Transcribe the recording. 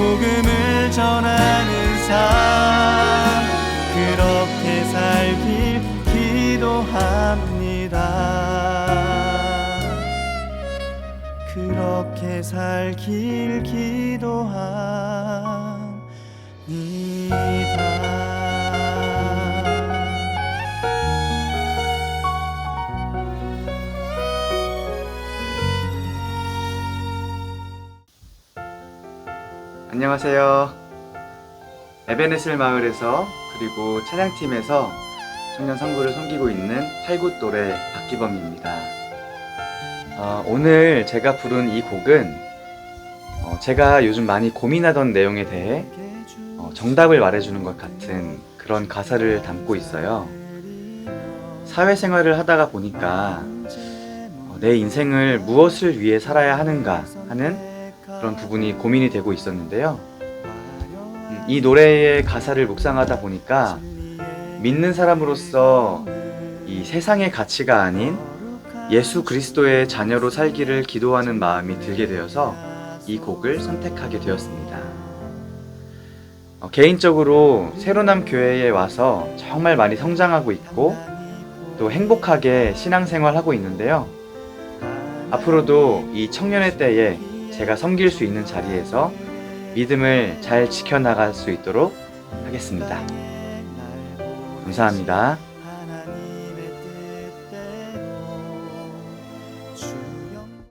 복음을 전하는 삶. 그렇게 살길 기도합니다. 그렇게 살길 기도합니다. 안녕하세요. 에베네슬 마을에서 그리고 찬양팀에서 청년 성부를 섬기고 있는 팔굿도레 박기범입니다. 어, 오늘 제가 부른 이 곡은 어, 제가 요즘 많이 고민하던 내용에 대해 어, 정답을 말해주는 것 같은 그런 가사를 담고 있어요. 사회생활을 하다가 보니까 어, 내 인생을 무엇을 위해 살아야 하는가 하는 그런 부분이 고민이 되고 있었는데요. 음, 이 노래의 가사를 묵상하다 보니까 믿는 사람으로서 이 세상의 가치가 아닌 예수 그리스도의 자녀로 살기를 기도하는 마음이 들게 되어서 이 곡을 선택하게 되었습니다. 어, 개인적으로 새로남 교회에 와서 정말 많이 성장하고 있고 또 행복하게 신앙생활하고 있는데요. 앞으로도 이 청년의 때에 제가 섬길 수 있는 자리에서 믿음을 잘 지켜나갈 수 있도록 하겠습니다. 감사합니다.